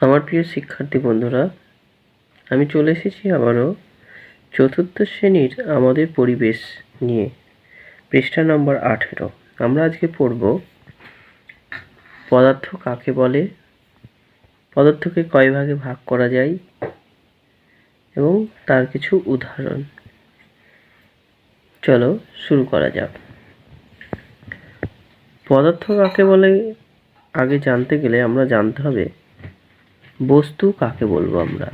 আমার প্রিয় শিক্ষার্থী বন্ধুরা, আমি চলে এসেছি আবারও চতুর্থ শ্রেণির আমাদের পরিবেশ নিয়ে, পৃষ্ঠা নম্বর আঠেরো। আমরা আজকে পড়ব পদার্থ কাকে বলে, পদার্থকে কয় ভাগে ভাগ করা যায়, এবং তার কিছু উদাহরণ। চলো শুরু করা যাক। পদার্থ কাকে বলে, আগে জানতে গেলে আমরা জানতে হবে বস্তু কাকে বলব আমরা?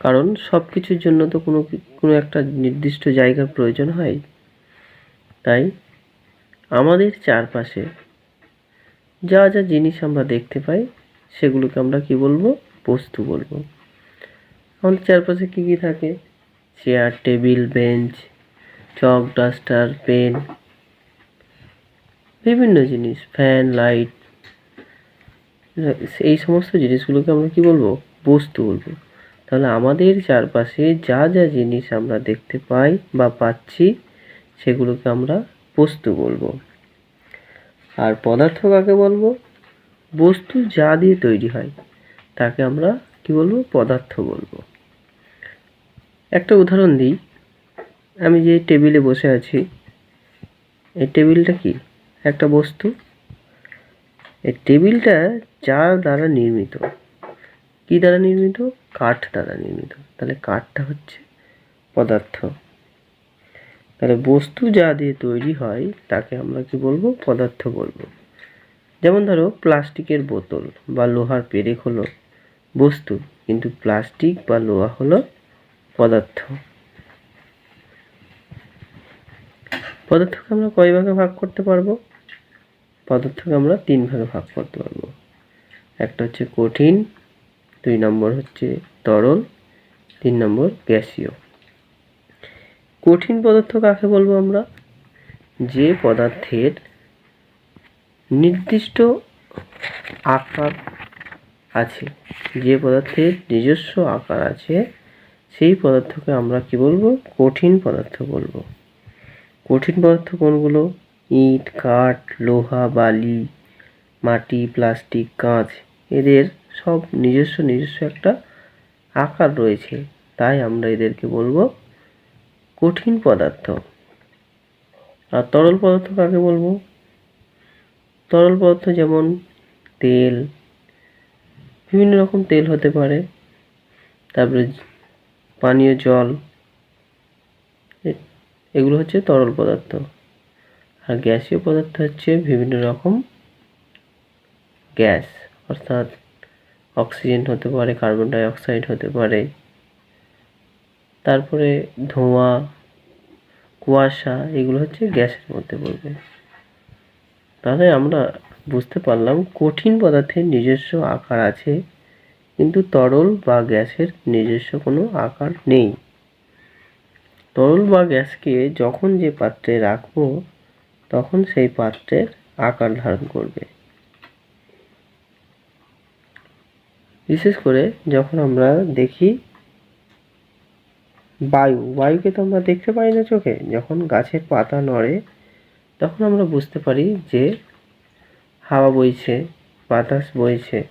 কারণ সব কিছুর জন্য তো কোনো কোনো একটা নির্দিষ্ট জায়গার প্রয়োজন হয়। তাই আমাদের চারপাশে যা যা জিনিস আমরা দেখতে পাই, সেগুলোকে আমরা কি বলব? বস্তু বলব। আমাদের চারপাশে কি কি থাকে? Chair, table, bench, chalk, duster, pen, বিভিন্ন জিনিস, ফ্যান, লাইট এই সমস্ত জিনিসগুলোকে আমরা কি বলব? বস্তু বলব। তাহলে আমাদের চারপাশে যা যা জিনিস আমরা দেখতে পাই বা পাচ্ছি, সেগুলোকে আমরা বস্তু বলব। আর পদার্থ কাকে বলব? বস্তু যা দিয়ে তৈরি হয়, তাকে আমরা কি বলব? পদার্থ বলব। একটা উদাহরণ দিই। আমি যে টেবিলে বসে আছি, এই টেবিলটা কি? একটা বস্তু। এই টেবিলটা যার দ্বারা নির্মিত। কি দ্বারা নির্মিত? কাঠ দ্বারা নির্মিত। তাহলে কাঠটা হচ্ছে পদার্থ। তাহলে বস্তু যা দিয়ে তৈরি হয়, তাকে আমরা কি বলব? পদার্থ বলব। যেমন ধরো, প্লাস্টিকের বোতল বা লোহার পেরেক হলো বস্তু, কিন্তু প্লাস্টিক বা লোহা হলো পদার্থ। পদার্থকে আমরা কয় ভাগে ভাগ করতে পারব? পদার্থকে আমরা তিন ভাগে ভাগ করতে পারব। একটা হচ্ছে কঠিন, দুই নম্বর হচ্ছে তরল, তিন নম্বর গ্যাসীয়। কঠিন পদার্থ কাকে বলব আমরা? যে পদার্থের নির্দিষ্ট আকার আছে, যে পদার্থের নিজস্ব আকার আছে, সেই পদার্থকে আমরা কি বলব? কঠিন পদার্থ বলব। কঠিন পদার্থ কোনগুলো? ইট, কাঠ, লোহা, বালি প্লাস্টিক, কাঁচ, এদের সব নিজস্ব নিজস্ব একটা আকার রয়েছে। তাই আমরা এদেরকে বলব কঠিন পদার্থ। আর তরল পদার্থ কাকে বলব? তরল পদার্থ যেমন তেল, বিভিন্ন রকম তেল হতে পারে। তারপরে পানীয় জল এগুলো হচ্ছে তরল পদার্থ। আর গ্যাসীয় পদার্থ হচ্ছে বিভিন্ন রকম গ্যাস, অর্থাৎ অক্সিজেন হতে পারে, কার্বন ডাই অক্সাইড হতে পারে। তারপরে ধোঁয়া, কুয়াশা, এগুলো হচ্ছে গ্যাসের মধ্যে পড়বে। তাহলে আমরা বুঝতে পারলাম কঠিন পদার্থের নিজস্ব আকার আছে, কিন্তু তরল বা গ্যাসের নিজস্ব কোনো আকার নেই। তরল বা গ্যাসকে যখন যে পাত্রে রাখব, তখন সেই পাত্রের আকার ধারণ করবে। বিশেষ করে যখন আমরা দেখি বায়ু, বায়ুকে তো আমরা দেখতে পাই না চোখে। যখন গাছের পাতা নড়ে, তখন আমরা বুঝতে পারি যে হাওয়া বইছে, বাতাস বইছে।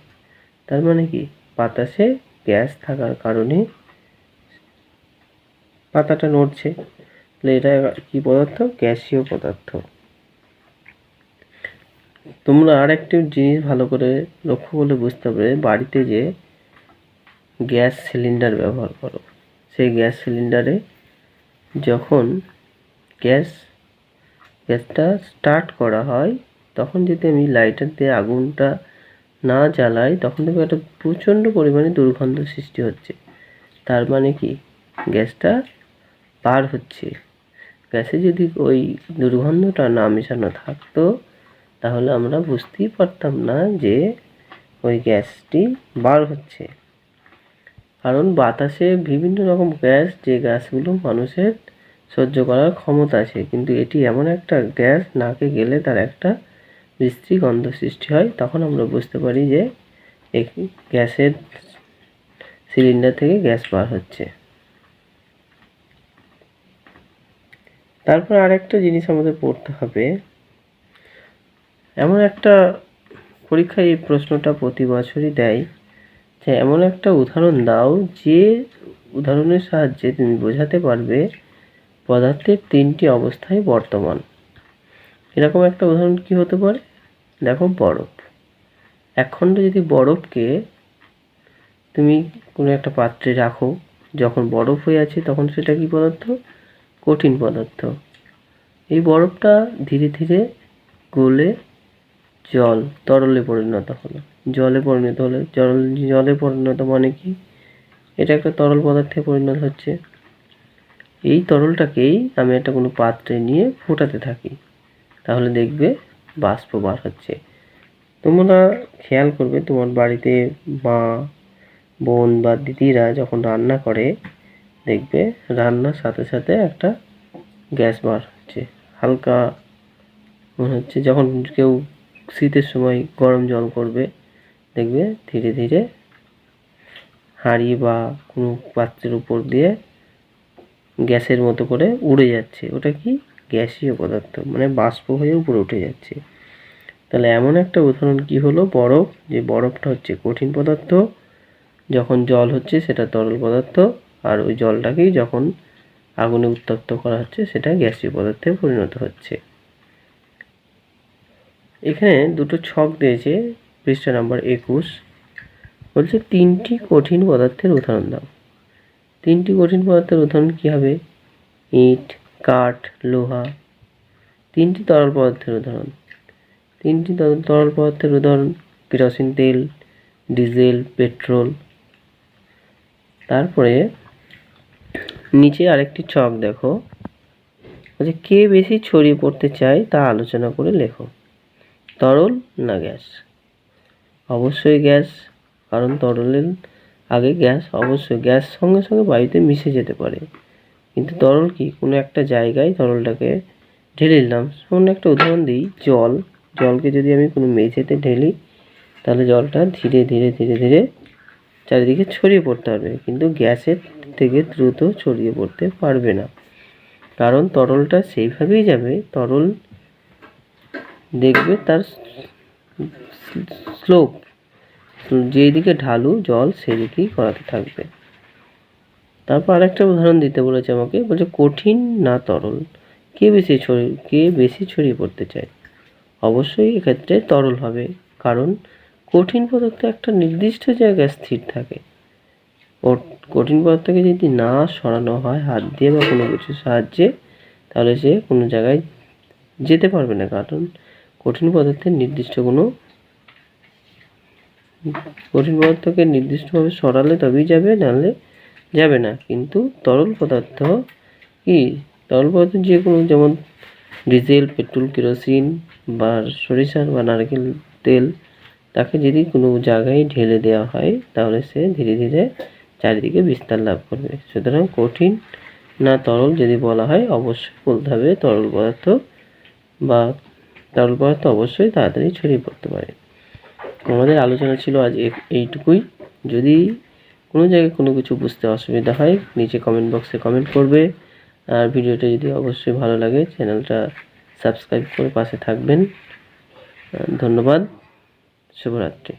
তার মানে কি? বাতাসে গ্যাস থাকার কারণে পাতাটা নড়ছে। তাহলে এটা কি পদার্থ? গ্যাসীয় পদার্থ। তোমরা আর একটি জিনিস ভালো করে লক্ষ্য করলে বুঝতে পারবে, বাড়িতে যে গ্যাস সিলিন্ডার ব্যবহার করো, সেই গ্যাস সিলিন্ডারে যখন গ্যাস, গ্যাসটা স্টার্ট করা হয়, তখন যদি আমি লাইটার দিয়ে আগুনটা না জ্বালাই, তখন দেখব একটা প্রচণ্ড পরিমাণে দুর্গন্ধ সৃষ্টি হচ্ছে। তার মানে কি? গ্যাসটা বার হচ্ছে। গ্যাসে যদি ওই দুর্গন্ধটা না মেশানো থাকতো তাহলে আমরা বুঝতেই পারতাম না যে ওই গ্যাসটি বার হচ্ছে। কারণ বাতাসে বিভিন্ন রকম গ্যাস, যে গ্যাসগুলো মানুষের সহ্য করার ক্ষমতা আছে, কিন্তু এটি এমন একটা গ্যাস নাকে গেলে তার একটা বিশ্রী গন্ধ সৃষ্টি হয়, তখন আমরা বুঝতে পারি যে এই গ্যাসের সিলিন্ডার থেকে গ্যাস বার হচ্ছে। তারপর আরেকটা জিনিস আমাদের পড়তে হবে। এমন একটা পরীক্ষায় এই প্রশ্নটা প্রতি বছরই দেয় যে এমন একটা উদাহরণ দাও যে উদাহরণের সাহায্যে তুমি বোঝাতে পারবে পদার্থের তিনটি অবস্থায় বর্তমান। এরকম একটা উদাহরণ কি হতে পারে? দেখো বরফ। একখণ্ড যদি বরফকে তুমি কোনো একটা পাত্রে রাখো, যখন বরফ হয়ে আছে তখন সেটা কি পদার্থ? কঠিন পদার্থ। এই বরফটা ধীরে ধীরে গলে জল, তরলে পরিণত হলো। জলে পরিণত হলো। জল, জলে পরিণত মানে কি? এটা একটা তরল পদার্থে পরিণত হচ্ছে। এই তরলটাকেই আমি একটা কোনো পাত্রে নিয়ে ফোটাতে থাকি। তাহলে দেখবে বাষ্প বার হচ্ছে। তোমরা খেয়াল করবে, তোমার বাড়িতে মা, বোন বা দিদিরা যখন রান্না করে, দেখবে রান্নার সাথে সাথে একটা গ্যাস বার হচ্ছে। হালকা মনে হচ্ছে যখন কেউ শীতের সময় গরম জল করবে, দেখবে ধীরে ধীরে হাঁড়ি বা কোনো পাত্রের উপর দিয়ে গ্যাসের মতো করে উড়ে যাচ্ছে। ওটা কি? গ্যাসীয় পদার্থ মানে বাষ্প হয়ে উপরে উঠে যাচ্ছে। তাহলে এমন একটা উদাহরণ কি হলো? বরফ, যে বরফটা হচ্ছে কঠিন পদার্থ, যখন জল হচ্ছে সেটা তরল পদার্থ, আর ওই জলটাকেই যখন আগুনে উত্তপ্ত করা হচ্ছে সেটা গ্যাসীয় পদার্থে পরিণত হচ্ছে। এখানে দুটো ছক দিয়েছে পৃষ্ঠা নাম্বার একুশ। বলছে, তিনটি কঠিন পদার্থের উদাহরণ দাও। তিনটি কঠিন পদার্থের উদাহরণ কী হবে? ইট, কাঠ, লোহা। তিনটি তরল পদার্থের উদাহরণ। তিনটি তরল পদার্থের উদাহরণ, কেরোসিন তেল, ডিজেল, পেট্রোল। তারপরে নিচে আরেকটি ছক দেখো। বলছে, কে বেশি ছড়িয়ে পড়তে চায় তা আলোচনা করে লেখো। তরল না গ্যাস? অবশ্যই গ্যাস, কারণ তরলের আগে গ্যাস, অবশ্যই গ্যাস সঙ্গে সঙ্গে বায়ুতে মিশে যেতে পারে। কিন্তু তরল কি? কোনো একটা জায়গায় তরলটাকে ঢেলে নিলাম সামান্য একটা উদাহরণ দিই, জল। জলকে যদি আমি কোনো মেঝেতে ঢেলি, তাহলে জলটা ধীরে ধীরে ধীরে ধীরে চারিদিকে ছড়িয়ে পড়তে পারবে। কিন্তু গ্যাসের থেকে দ্রুত ছড়িয়ে পড়তে পারবে না। কারণ তরলটা সেইভাবেই যাবে, তরল দেখবে তার স্লোপ যেই দিকে ঢালু জল সেদিকেই করাতে থাকবে। তারপর আরেকটা উদাহরণ দিতে বলেছে আমাকে, বলছে, কঠিন না তরল? কে বেশি ছড়িয়ে কে বেশি ছড়িয়ে পড়তে চায়? অবশ্যই এক্ষেত্রে তরল হবে, কারণ কঠিন পদার্থ একটা নির্দিষ্ট জায়গায় স্থির থাকে। কঠিন পদার্থকে যদি না সরানো হয়, হাত দিয়ে বা কোনো কিছুর সাহায্যে, তাহলে সে কোনো জায়গায় যেতে পারবে না, কারণ কঠিন পদার্থের নির্দিষ্ট কোনো কঠিন পদার্থকে নির্দিষ্টভাবে সরালে তবেই যাবে, নাহলে যাবে না। কিন্তু তরল পদার্থ কি? তরল পদার্থ যে কোনো, যেমন ডিজেল, পেট্রোল, কেরোসিন বা সরিষার বা নারকেল তেল, তাকে যদি কোনো জায়গায় ঢেলে দেওয়া হয়, তাহলে সে ধীরে ধীরে চারিদিকে বিস্তার লাভ করবে। সুতরাং কঠিন না তরল যদি বলা হয়, অবশ্যই বলতে হবে তরল পদার্থ বা তরল পদার্থ অবশ্যই তাড়াতাড়ি ছড়িয়ে পড়তে পারে। আমাদের আলোচনা ছিল আজ এইটুকুই। যদি কোনো জায়গায় কোনো কিছু বুঝতে অসুবিধা হয়, নিচে কমেন্ট বক্সে কমেন্ট করবে। আর ভিডিওটা যদি অবশ্যই ভালো লাগে, চ্যানেলটা সাবস্ক্রাইব করে পাশে থাকবেন। ধন্যবাদ। শুভরাত্রি।